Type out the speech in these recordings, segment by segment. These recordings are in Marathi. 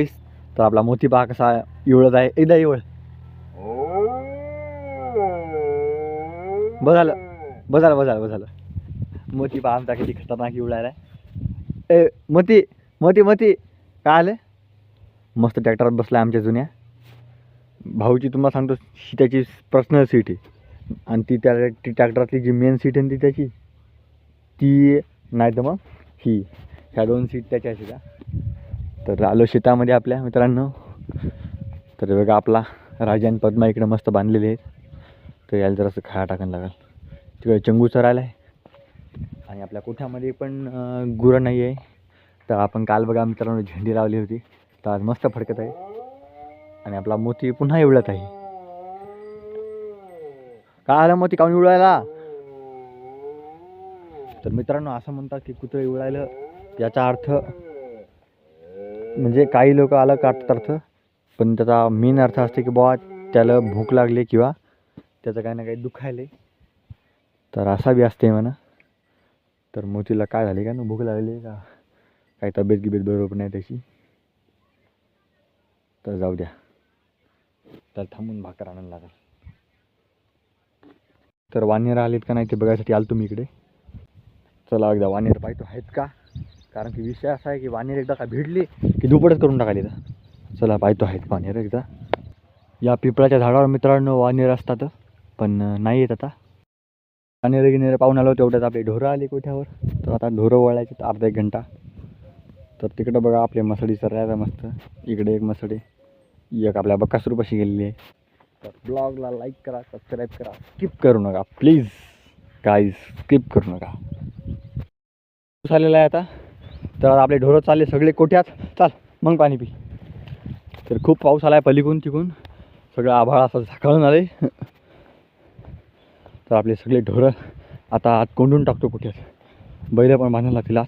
तर आपला मोती पहा कसा इवळत आहे. एकदा इवळ बघालं बघाल बघाल बघाल मोती पहा आमचा किती खतरनाक इवळायला आहे. ए मोती मोती मोती. काय आलं? मस्त ट्रॅक्टरात बसला आमच्या जुन्या. भाऊची तुम्हाला सांगतो त्याची पर्सनल सीट आहे. आणि ती त्या ती ट्रॅक्टरातली जी मेन सीट आहे ना ती त्याची ती नाही तर मग ही. ह्या दोन सीट त्याच्या आहेत का तर आलो शेतामध्ये आपल्या मित्रांनो. तर बघा आपला राजा आणि पद्मा इकडे मस्त बांधलेले आहेत. तर याला जरासं खाया टाकायला लागेल. तिकडे चंगू चरायला आहे आणि आपल्या कोठ्यामध्ये पण गुरं नाही आहे. तर आपण काल बघा मित्रांनो झेंडी लावली होती. तर आज मस्त फडकत आहे. आणि आपला मोती पुन्हा एवढत आहे. का आलं मोती? काऊन उडायला तर मित्रांनो असं म्हणतात की कुत्रे उडायला. याचा अर्थ म्हणजे काही लोक आलं काढतात अर्थ पण त्याचा मेन अर्थ असते की बुवा त्याला भूक लागली किंवा त्याचं काही ना काही दुखायले तर असा बी असते म्हणा. तर मोतीला काय झाले का? ना भूक लागली का? काही तब्येत गिबेत बरोबर नाही त्याची. तर जाऊ द्या. त्याला थांबून भाकर आणायला लागेल. तर वानेर आलेत का नाही ते बघायसाठी आलो तुम्ही इकडे. चला एकदा वानेर पाहतो. आहेत का? कारण की विषय असा आहे की वानेर एकदा का भिडली की दुपटच करून टाकायला इथं चला पाहतो आहेत वानेर एकदा. या पिपळाच्या झाडावर मित्रांनो वानेर असतात पण नाही येत आता. वानेर गिनेर पाहून आलो तेवढ्यात आपले ढोरं आली कोठ्यावर. तर आता ढोरं वळायचे तर अर्धा एक घंटा. तर तिकडं बघा आपले मसडी सर मस्त. इकडे एक मसडी. एक आपल्या बकासरूपाशी गेलेली आहे. तर ब्लॉगला लाईक करा सबस्क्राईब करा. स्किप करू नका प्लीज गाईज स्किप करू नका. पाऊस आलेला आहे आता. तर आपले ढोरं चालले सगळे कोठ्यात? चाल मग पाणी पी. तर खूप पाऊस आला आहे पलीकडून तिकून सगळं आभाळ असं झाकाळून आले तर आपले सगळे ढोरं आता आत कोंडून टाकतो कोठ्यात बैल पण बांधायला लागतील आत.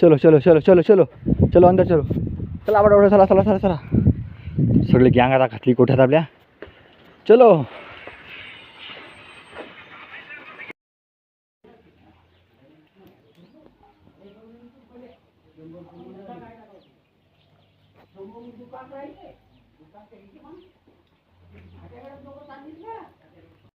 चलो चलो चलो चलो चलो. चलो अंदर चलो. चला आबा चला चला चला चला. सगळे गँग आता घातली कोठ्यात आपल्या? चलो. Tumunog yung kakay eh. Yung kakay, di ba? At alam ko ko tanin na.